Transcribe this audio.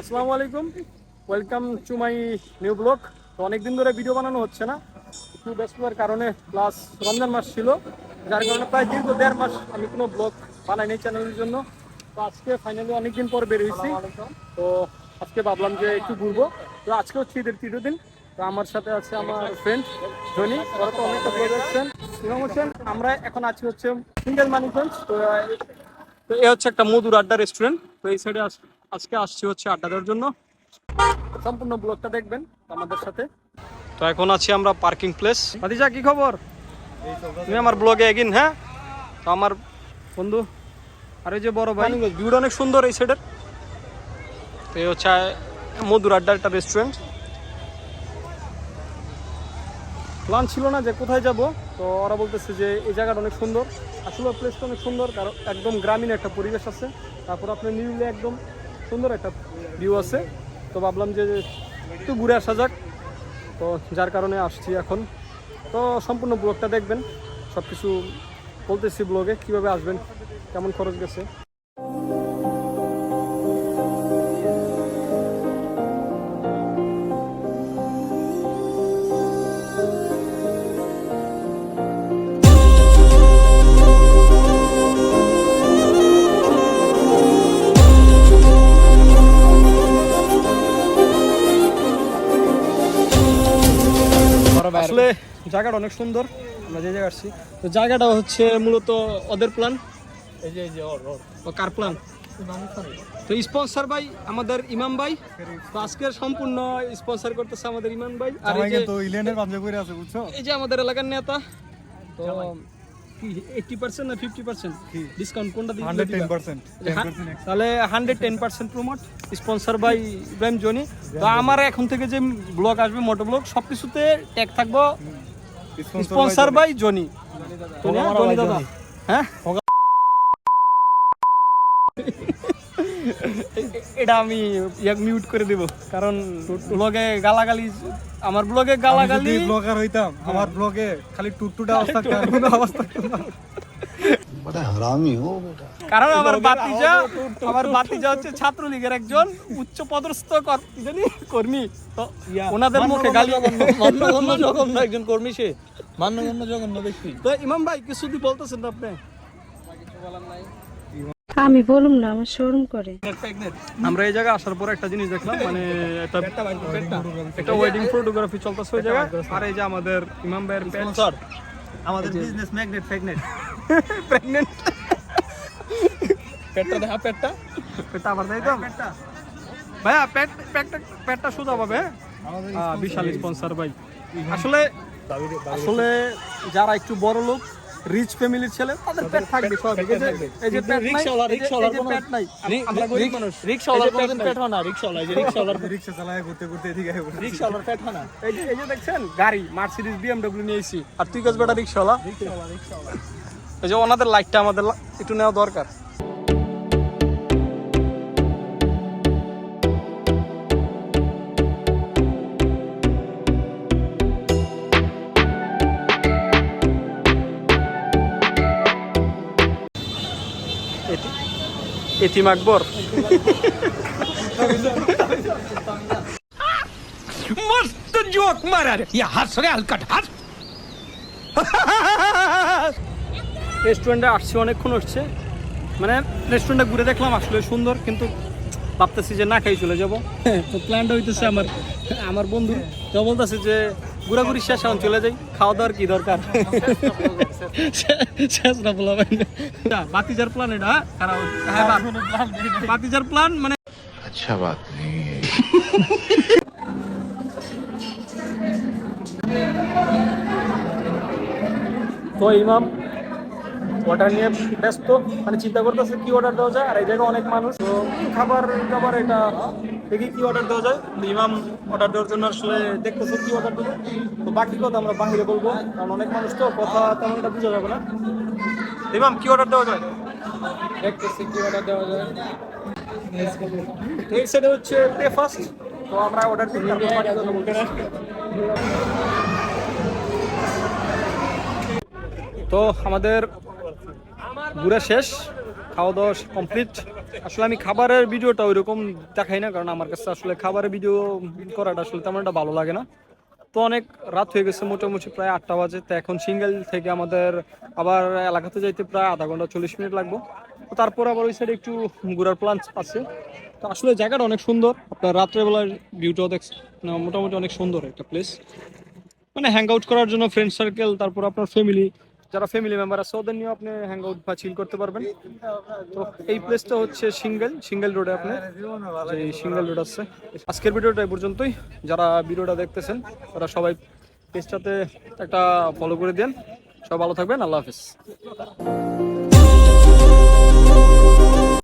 আসসালামু আলাইকুম। Welcome to my new blog তো অনেকদিন ধরে ভিডিও বানানো হচ্ছে না। একটু ব্যস্ততার কারণে প্লাস রমজান মাস ছিল। যার কারণে প্রায় দীর্ঘ দেড় মাস আমি কোনো ব্লগ বানাইনি চ্যানেলের জন্য। তো আজকে ফাইনালি অনেকদিন পর বের হয়েছি। তো আজকে ভাবলাম যে একটু ঘুরবো। তো আজকে হচ্ছে ঈদের তৃতীয় দিন। তো আমার সাথে আছে আমার ফ্রেন্ড ধনী। ওরা তো অনেকটা ব্লগ আসছেন ইমাম হোসেন আমরা এখন আছি হচ্ছে সিঙ্গেল মানিকগঞ্জ। তো এ হচ্ছে একটা মধুর আড্ডা রেস্টুরেন্ট তো এই সাইডে আজকে আসছি হচ্ছে আড্ডা দেওয়ার জন্য। সম্পূর্ণ ব্লগটা দেখবেন আমাদের সাথে। তো এখন আছি আমরা পার্কিং প্লেস। ভাতিজা কি খবর? তুমি আমার ব্লগে এগিন হ্যাঁ? তো আমার বন্ধু আর এই যে বড় ভাই। ভিউটা অনেক সুন্দর এই সাইডের তো এই হচ্ছে মধুর আড্ডা একটা রেস্টুরেন্ট প্ল্যান ছিল না যে কোথায় যাব তো ওরা বলতেছে যে এই জায়গাটা অনেক সুন্দর। আসলে প্লেসটা অনেক সুন্দর কারণ একদম গ্রামীণ একটা পরিবেশ আছে। তারপর আপনি নিউলে একদম সুন্দর একটা ভিউ আছে। তো ভাবলাম যে একটু ঘুরে আসা যাক। তো যার কারণে আসছি এখন। তো সম্পূর্ণ ব্লগটা দেখবেন। সব কিছু বলতেছি ব্লগে, কীভাবে আসবেন, কেমন খরচ গেছে। জায়গাটা অনেক সুন্দর আমরা যে জায়গায় আসছি। তো জায়গাটা হচ্ছে মূলত ওদের প্ল্যান এই যে এই যে ওর ও কার প্ল্যান তো স্পন্সর ভাই আমাদের ইমাম ভাই। তো আজকের সম্পূর্ণ স্পন্সর করতেছে আমাদের ইমাম ভাই। আর এই যে তো ইলেনের পাঞ্জাব করে আছে বুঝছ? এই যে আমাদের এলাকার নেতা। তো কি এইটটি পার্সেন্ট না ফিফটি পার্সেন্ট কি? ডিসকাউন্ট কোনটা দিবে? হান্ড্রেড টেন পার্সেন্ট তাহলে hundred ten percent promote sponsor by Ibrahim Jony. তো আমার এখন থেকে যে ব্লগ আসবে মোটো ব্লগ সব কিছুতে ট্যাগ থাকব স্পন্সর বাই জনি জনি, হ্যাঁ, দাদা হ্যাঁ এটা আমি ইয়াক মিউট করে দেব কারণ ব্লগে গালাগালি আমার ব্লগে গালাগালি ব্লগার হইতাম আমার ব্লগে খালি টুটটুটা অবস্থা অবস্থা মানে কারণ আমার আমার হচ্ছে ছাত্রলীগের একজন উচ্চ পদস্থ কর্মী। তো ওনাদের মুখে গালি একজন কর্মী সে। মান্যগণ্য ব্যক্তি। তো ইমাম ভাই কিছু বলতেছেন আপনি? আমি বলুম না আমার শোরুম করে। আমরা এই জায়গায় আসার পর একটা জিনিস দেখলাম মানে একটা একটা ওয়েডিং ফটোগ্রাফি চলতেছে ওই জায়গায়। আর এই যে আমাদের ইমাম ভাইয়ের আমাদের বিজনেস ম্যাগনেট ফ্যাগনেট দেখা పెట్ట আবার তাই তো? ভাইয়া পেট পেটটা পেটটা সোজা পাবে হ্যাঁ? বিশাল স্পন্সর ভাই। আসলে আসলে যারা একটু বড় লোক রিচ ফ্যামিলির ছেলে তাদের পেট থাকবে সব। এই যে- পেট নাই, কোনো- পেট নাই। আমরা গরিব মানুষ। পেট কোনোদিন নাই। পেট হয় না। যে চালায় ঘুরতে ঘুরতে এদিকে আয় পড়েছি। রিক্সাওয়ালার পেট হয় না। এই যে এই যে দেখছেন গাড়ি মার্সিডিজ বিএমডব্লিউ নিয়েছি আর তুই কাজ বেটা রিক্সাওয়ালা এই যে ওনাদের লাইটটা আমাদের একটু নেওয়া দরকার। এতিম আকবর। রেস্টুরেন্টে আসছি অনেকক্ষণ হচ্ছে। মানে রেস্টুরেন্টে ঘুরে দেখলাম আসলে সুন্দর কিন্তু ভাবতেছি যে না খাই চলে যাব। তো প্ল্যানটা হইতেছে আমার আমার বন্ধু তো বলতেছে যে ঘোরাঘুরি শেষ এখন চলে যাই খাওয়া দাওয়ার কি দরকার? শেষ না বলা বাতিজার প্ল্যান এটা হ্যাঁ? খারাপ হ্যাঁ, বাতিজার প্ল্যান মানে আচ্ছা বাত তো ইমাম অর্ডার নিয়ে ব্যস্ত মানে চিন্তা করতেছে কি অর্ডার দেওয়া যায়, আর এই জায়গায় অনেক মানুষ। তো খাবার খাবার এটা দেখি কি অর্ডার দেওয়া যায়। ইমাম অর্ডার দেওয়ার জন্য আসলে দেখতেছে কি অর্ডার দেবো তো বাকি কথা আমরা বাইরে বলব, কারণ অনেক মানুষ তো কথা তেমনটা বোঝা যাবে না। ইমাম কি অর্ডার দেওয়া যায়? দেখতেছি কি অর্ডার দেওয়া যায়। হচ্ছে তো আমরা অর্ডার। তো আমাদের ঘুরে শেষ, খাওয়া দাওয়া কমপ্লিট আসলে আমি খাবারের ভিডিওটা ওইরকম দেখাই না, কারণ আমার কাছে আসলে খাবারের ভিডিও করাটা আসলে তেমন একটা ভালো লাগে না। তো অনেক রাত হয়ে গেছে, মোটামুটি প্রায় আটটা বাজে। তো এখন সিঙ্গেল থেকে আমাদের আবার এলাকাতে যাইতে প্রায় আধা ঘণ্টা চল্লিশ মিনিট লাগবো। তো তারপর আবার ওই সাইডে একটু ঘোরার প্ল্যান আছে। তো আসলে জায়গাটা অনেক সুন্দর। আপনার রাত্রেবেলার ভিউটাও দেখ মোটামুটি অনেক সুন্দর একটা প্লেস মানে হ্যাং আউট করার জন্য ফ্রেন্ড সার্কেল তারপর আপনার ফ্যামিলি যারা ফ্যামিলি মেম্বার আছে, ওদের নিয়েও আপনি হ্যাং আউট বা চিল করতে পারবেন। তো এই প্লেসটা হচ্ছে সিঙ্গেল সিঙ্গেল রোডে আপনি। সিঙ্গেল রোড আছে। আজকের ভিডিওটা এই পর্যন্তই। যারা ভিডিওটা দেখতেছেন, তারা সবাই পেজটাতে একটা ফলো করে দেন সব ভালো থাকবেন, আল্লাহ হাফিজ।